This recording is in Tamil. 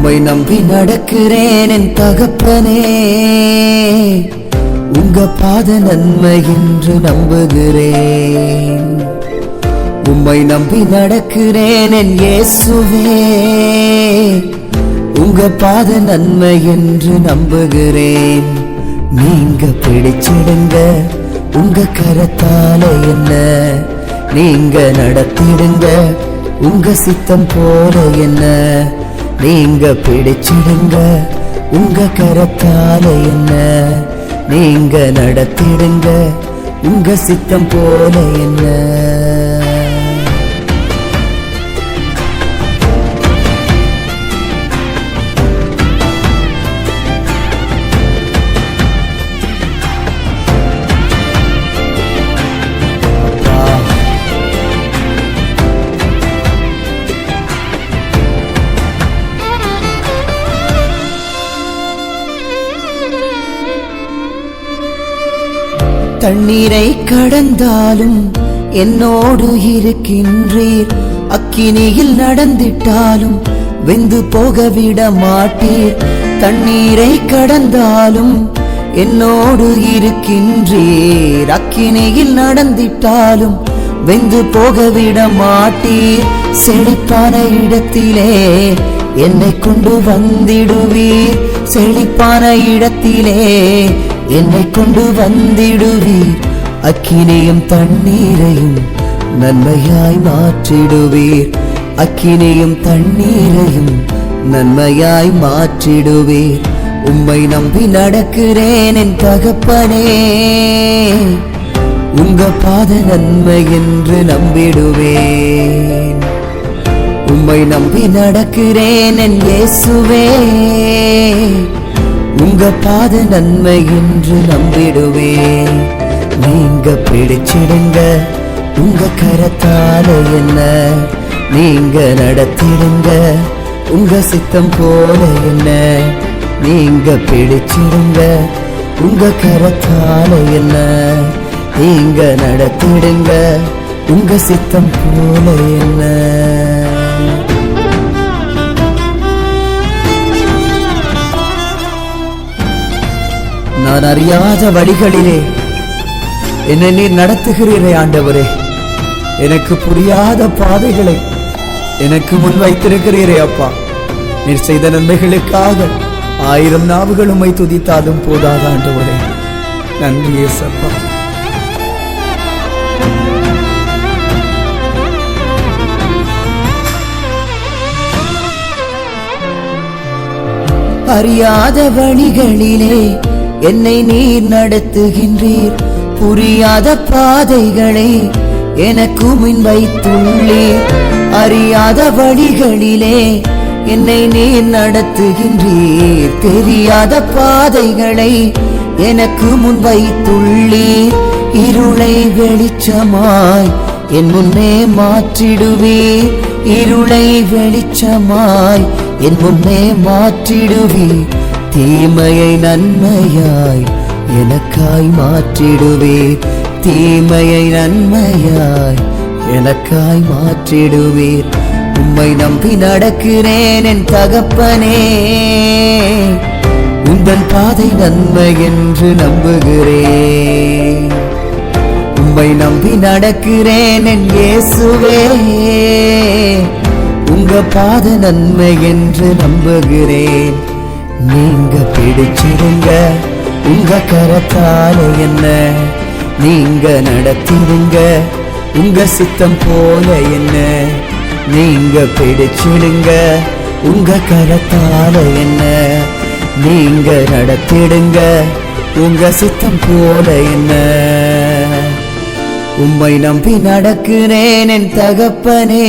உம்மை நம்பி நடக்கிறேன் என் தகப்பனே. உங்க பாத நன்மை என்று நம்புகிறேன். உம்மை நம்பி நடக்கிறேன் என் இயேசுவே. உங்க பாத நன்மை என்று நம்புகிறேன். நீங்க பிடிச்சிடுங்க உங்க கரத்தால என்ன? நீங்க நடத்திடுங்க உங்க சித்தம் போல என்ன? நீங்க பிடிச்சிடுங்க. உங்க கரத்தால என்ன? நீங்க நடத்திடுங்க. உங்க சித்தம் போல என்ன? தண்ணீரை கடந்தாலும் என்னோடு இருக்கின்றீர். அக்கினியில் நடந்திட்டாலும் வெந்து போகவிட மாட்டீர். தண்ணீரை கடந்தாலும் என்னோடு இருக்கின்றீர். அக்கினியில் நடந்திட்டாலும் வெந்து போகவிட மாட்டீர். செழிப்பான இடத்திலே என்னை கொண்டு வந்திடுவீர். செழிப்பான இடத்திலே என்னை கொண்டு வந்திடுவீர். அக்கினையும் தண்ணீரையும் நன்மையாய் மாற்றிடுவீர். அக்கினையும் தண்ணீரையும் நன்மையாய் மாற்றிடுவீர். உம்மை நம்பி நடக்கிறேன் என் தகப்பனே. உங்க பாத நன்மை என்று நம்பிடுவேன். உம்மை நம்பி நடக்கிறேன் என் இயேசுவே. உங்க பாத நன்மை என்று நம்பிடுவே நீங்க பிடிச்சிடுங்க உங்க கரத்தால என்ன? நீங்க நடத்திடுங்க உங்க சித்தம் போல என்ன? நீங்க பிடிச்சிடுங்க உங்க கரத்தால என்ன? நீங்க நடத்திடுங்க உங்க சித்தம் போல என்ன? நான் அறியாத வழிகளிலே என்னை நீர் நடத்துகிறீரே ஆண்டவரே. எனக்கு புரியாத பாதைகளை எனக்கு முன் வைத்திருக்கிறீரே அப்பா. நீர் செய்த நன்மைகளுக்காக ஆயிரம் நாவுகள் உம்மை துதித்தாலும் போதாத ஆண்டவரே. நன்றி ஏசப்பா அறியாத வழிகளிலே என்னை நீர் நடத்துகின்றீர். புரியாத பாதைகளை எனக்கு முன் வைத்துள்ளீர் அறியாத வழிகளிலே என்னை நீர் நடத்துகின்றீர். தெரியாத பாதைகளை எனக்கு முன் வைத்துள்ளீர் இருளை வெளிச்சமாய் என் முன்னே மாற்றிடுவீர். இருளை வெளிச்சமாய் என் முன்னே மாற்றிடுவீர். தீமையை நன்மையாய் எனக்காய் மாற்றிடுவே. தீமையை நன்மையாய் எனக்காய் மாற்றிடுவீர் உம்மை நம்பி நடக்கிறேன் என் தகப்பனே. உந்தன் பாதை நன்மை என்று நம்புகிறேன். உம்மை நம்பி நடக்கிறேன் என் இயேசுவே. உங்க பாத நன்மை என்று நம்புகிறேன். நீங்க பிடிச்சிருங்க. உங்க கரத்தால என்ன? நீங்க நடத்திடுங்க உங்க சித்தம் போல என்ன? நீங்க பிடிச்சிடுங்க. உங்க கரத்தால என்ன? நீங்க நடத்திடுங்க. உங்க சித்தம் போல என்ன? உம்மை நம்பி நடக்கிறேன் என் தகப்பனே.